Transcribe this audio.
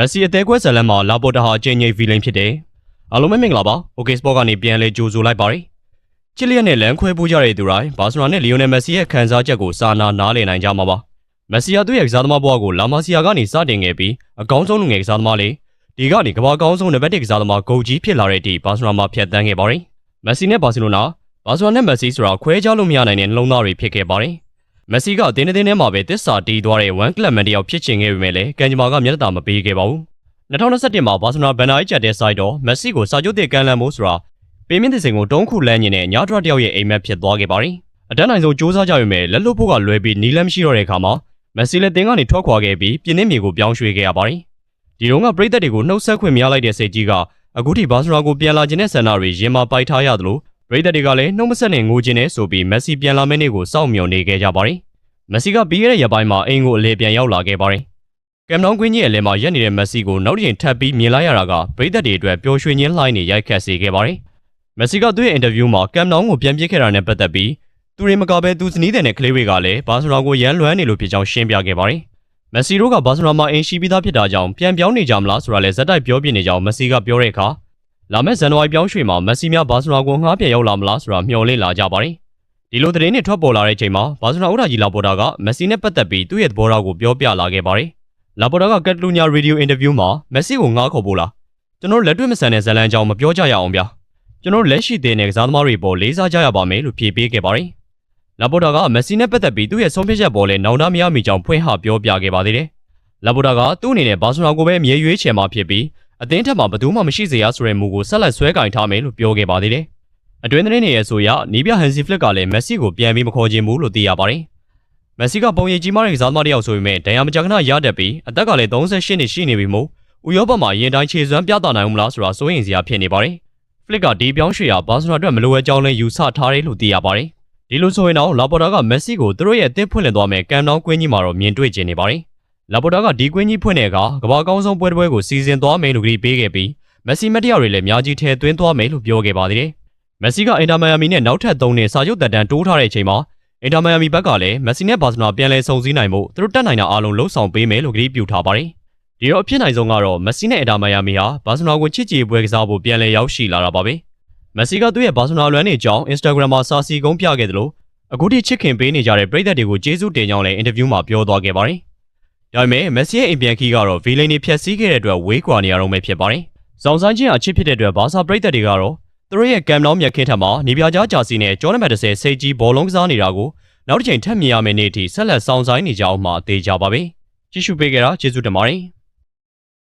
မက်ဆီအသေးကွဲဇလန်မှာလာပေါ်တာဟာအကျဉ်းကြီးဗီလိန်ဖြစ်တယ်။အားလုံးပဲမင်္ဂလာပါ။ OK Sport ကနေပြန်လဲကြိုဆိုလိုက်ပါရစေ။ချစ်လျက်နဲ့လမ်းခွဲပိုးကြတဲ့သူတိုင်းဘာစီလိုနာနဲ့လီယိုနယ်မက်ဆီရဲ့ခံစားချက်ကိုစာနာနားလည်နိုင်ကြမှာပါ။မက်ဆီဟာသူ့ရဲ့ကစားသမားဘဝကိုလာမာစီယာကနေစတင်ခဲ့ပြီးအကောင်းဆုံးလူငယ်ကစားသမားလေးဒီကနေကမ္ဘာအကောင်းဆုံးနံပါတ်1ကစားသမားဂိုကြီးဖြစ်လာတဲ့အထိဘာစီလိုနာမှာဖြတ်သန်းခဲ့ပါတယ်။မက်ဆီနဲ့ဘာစီလိုနာဘာစီလိုနာနဲ့မက်ဆီဆိုတာခွဲခြားလို့မရနိုင်တဲ့နှလုံးသားတွေဖြစ်ခဲ့ပါတယ်။ မက်ဆီကအတင်းအတင်းထဲမှာပဲတစ္ဆာတီးသွားတဲ့ဝမ်ကလပ်မန်တယောက်ဖြစ်ချင်ခဲ့ပေမဲ့လည်းကန်ဂျမာကမျက်နှာမပေးခဲ့ပါဘူး။2021မှာဘာစီလိုနာဘန်နာရေးချက်တဲ့ site တော့မက်ဆီကိုစာချုပ်တဲ့ကန်လန်မိုးဆိုတာပေးမင်းသစ်စင်ကိုတုံးခုလန်းနေတဲ့ညာဒရတယောက်ရဲ့အိမ်မက်ဖြစ်သွားခဲ့ပါတယ်။အတန်းနိုင်ဆုံးစူးစမ်းကြရမယ်လက်လွတ်ဖို့ကလွဲပြီးနီလန်းမရှိတော့တဲ့အခါမှာမက်ဆီလည်းတင်းကနေထွက်ခွာခဲ့ပြီးပြင်းနှင်းမြေကိုပြောင်းရွှေ့ခဲ့ရပါတယ်။ဒီတော့ကပရိသတ်တွေကိုနှုတ်ဆက်ခွင့်မရလိုက်တဲ့စိတ်ကြီးကအခုထိဘာစီလိုနာကိုပြန်လာခြင်းတဲ့ဆန္ဒတွေရင်မာပိုက်ထားရသလို ပရိသတ်တွေကလည်းနှုတ်မဆက်နဲ့ငိုခြင်းနဲ့ဆိုပြီးမက်ဆီပြန်လာမယ့်နေ့ကိုစောင့်မျှော်နေခဲ့ကြပါတယ်။မက်ဆီကပြီးခဲ့တဲ့ရက်ပိုင်းမှာအိမ်ကိုအလေပြန်ရောက်လာခဲ့ပါတယ်။ကမ်နောင်းကွင်းကြီးရဲ့အလဲမှာရက်နေတဲ့မက်ဆီကိုနောက်တစ်ချိန်ထပ်ပြီးမြင်လိုက်ရတာကပရိသတ်တွေအတွက်ပျော်ရွှင်ခြင်းလှိုင်းနေရိုက်ခတ်စေခဲ့ပါတယ်။မက်ဆီကသူ့ရဲ့အင်တာဗျူးမှာကမ်နောင်းကိုပြန်ပြစ်ခဲ့တာနဲ့ပတ်သက်ပြီးသူတွေမကပဲသူစနီးတဲ့နဲ့ကလေးတွေကလည်းဘာစီလိုနာကိုရန်လွမ်းနေလို့ဖြစ်ကြောင်းရှင်းပြခဲ့ပါတယ်။မက်ဆီတို့ကဘာစီလိုနာမှာအိမ်ရှိပြီးသားဖြစ်တာကြောင့်ပြန်ပြောင်းနေကြမလားဆိုတာလည်းဇက်တိုက်ပြောပြနေကြောင်းမက်ဆီကပြောတဲ့အခါ လာမယ့်ဇန်နဝါရီပြောင်းရွှေ့မှာမက်ဆီများဘာစီလိုနာကိုငှားပြန်ရောက်လာမလားဆိုတာမျှော်လင့်လာကြပါတယ်။ဒီလိုသတင်းတွေထွက်ပေါ်လာတဲ့အချိန်မှာဘာစီလိုနာဥဒ္ဒါကြီးလာပေါ်တာကမက်ဆီနဲ့ပတ်သက်ပြီးသူ့ရဲ့သဘောထားကိုပြောပြလာခဲ့ပါတယ်။လာပေါ်တာကကက်တလူညာရေဒီယိုအင်တာဗျူးမှာမက်ဆီကိုငှားခေါ်ဖို့လားကျွန်တော်လက်တွေ့မဆန်တဲ့ဇလန်ကြောင်မပြောကြရအောင်ဗျာ။ကျွန်တော်လက်ရှိသေးတဲ့ကစားသမားတွေပေါ်လေးစားကြရပါမယ်လို့ဖြေပေးခဲ့ပါတယ်။လာပေါ်တာကမက်ဆီနဲ့ပတ်သက်ပြီးသူ့ရဲ့ဆုံးဖြတ်ချက်ပေါ်လဲနောင်တမရမိကြောင်ဖွင့်ဟပြောပြခဲ့ပါသေးတယ်။လာပေါ်တာကသူ့အနေနဲ့ဘာစီလိုနာကိုပဲအမြဲရွေးချယ်မှာဖြစ်ပြီး အသင်းထက်မှာဘယ်သူမှမရှိစေရဆိုတဲ့မူကိုဆက်လက်ဆွဲကင်ထားမယ်လို့ပြောခဲ့ပါသေးတယ်။အတွင်းသတင်းတွေရဲ့ဆိုရနီးပြဟန်စီဖလစ်ကလည်းမက်ဆီကိုပြန်ပြီးမခေါ်ချင်ဘူးလို့သိရပါတယ်။မက်ဆီကပုံရိပ်ကြီးမားတဲ့ကစားသမားတစ်ယောက်ဆိုပေမဲ့ဒဏ်ရာမကြာခဏရတတ်ပြီးအသက်ကလည်း38နှစ်ရှိနေပြီမို့ဥရောပမှာရင်တိုင်းခြေစွမ်းပြသနိုင်ဦးမလားဆိုတာစိုးရိမ်စရာဖြစ်နေပါတယ်။ဖလစ်ကဒီပြောင်းရွှေ့ရဘာစီလိုနာအတွက်မလိုအပ်ကြောင်းလဲယူဆထားတယ်လို့သိရပါတယ်။ဒီလိုဆိုရင်တော့လာပေါ်တာကမက်ဆီကိုသူတို့ရဲ့အသင်းဖွင့်လှစ်သွားမယ်ကမ်နောင်းကွင်းကြီးမှာတော့မြင်တွေ့ကျင်နေပါတယ်။ လာပေါ်တာကဒီကွင်းကြီးဖွင့်တဲ့အခါကမ္ဘာအကောင်းဆုံးပွဲတစ်ပွဲကိုစီစဉ်သွားမယ်လို့ကြေပေးခဲ့ပြီးမက်ဆီမက်တရတွေလည်းအများကြီးထည့်သွင်းသွားမယ်လို့ပြောခဲ့ပါသေးတယ်။မက်ဆီကအင်တာမိုင်ယာမီနဲ့နောက်ထပ်၃နှစ်စာချုပ်သက်တမ်းတိုးထားတဲ့အချိန်မှာအင်တာမိုင်ယာမီဘက်ကလည်းမက်ဆီနဲ့ဘာစီလိုနာပြန်လည်ဆုံစည်းနိုင်မှုသူတို့တက်နိုင်တာအားလုံးလှုံ့ဆော်ပေးမယ်လို့ကြေပြုထားပါတယ်။ဒီတော့အဖြစ်နိုင်ဆုံးကတော့မက်ဆီနဲ့အင်တာမိုင်ယာမီဟာဘာစီလိုနာကိုချစ်ကြည်ပွဲကစားဖို့ပြန်လည်ရောက်ရှိလာတာပါပဲ။မက်ဆီကသူ့ရဲ့ဘာစီလိုနာလွမ်းနေကြောင်း Instagram မှာစာစီကုန်းပြခဲ့တယ်လို့အခုထိချစ်ခင်ပေးနေကြတဲ့ပရိသတ်တွေကိုကျေးဇူးတင်ကြောင်းလည်းအင်တာဗျူးမှာပြောသွားခဲ့ပါတယ်။ ဒါပေမဲ့မက်ဆီရဲ့အိမ်ပြန်ခီးကတော့ဗီလိန်တွေဖျက်ဆီးခဲ့တဲ့အတွက်ဝေးကွာနေရတော့မယ်ဖြစ်ပါတယ်။စောင်းဆိုင်ချင်းအချစ်ဖြစ်တဲ့အတွက်ဘာသာပရိသတ်တွေကတော့သူတို့ရဲ့ကမ်နောင်းမြက်ခင်းထက်မှာနေပြကြားဂျာစီနဲ့ကျော်နံပါတ်30စိတ်ကြီးဘောလုံးကစားနေတာကိုနောက်တစ်ချိန်ထပ်မြင်ရမယ့်နေ့အထိဆက်လက်စောင့်ဆိုင်နေကြအောင်မှအသေးကြပါပဲ။ကြည့်ရှုပေးကြတာကျေးဇူးတင်ပါတယ်။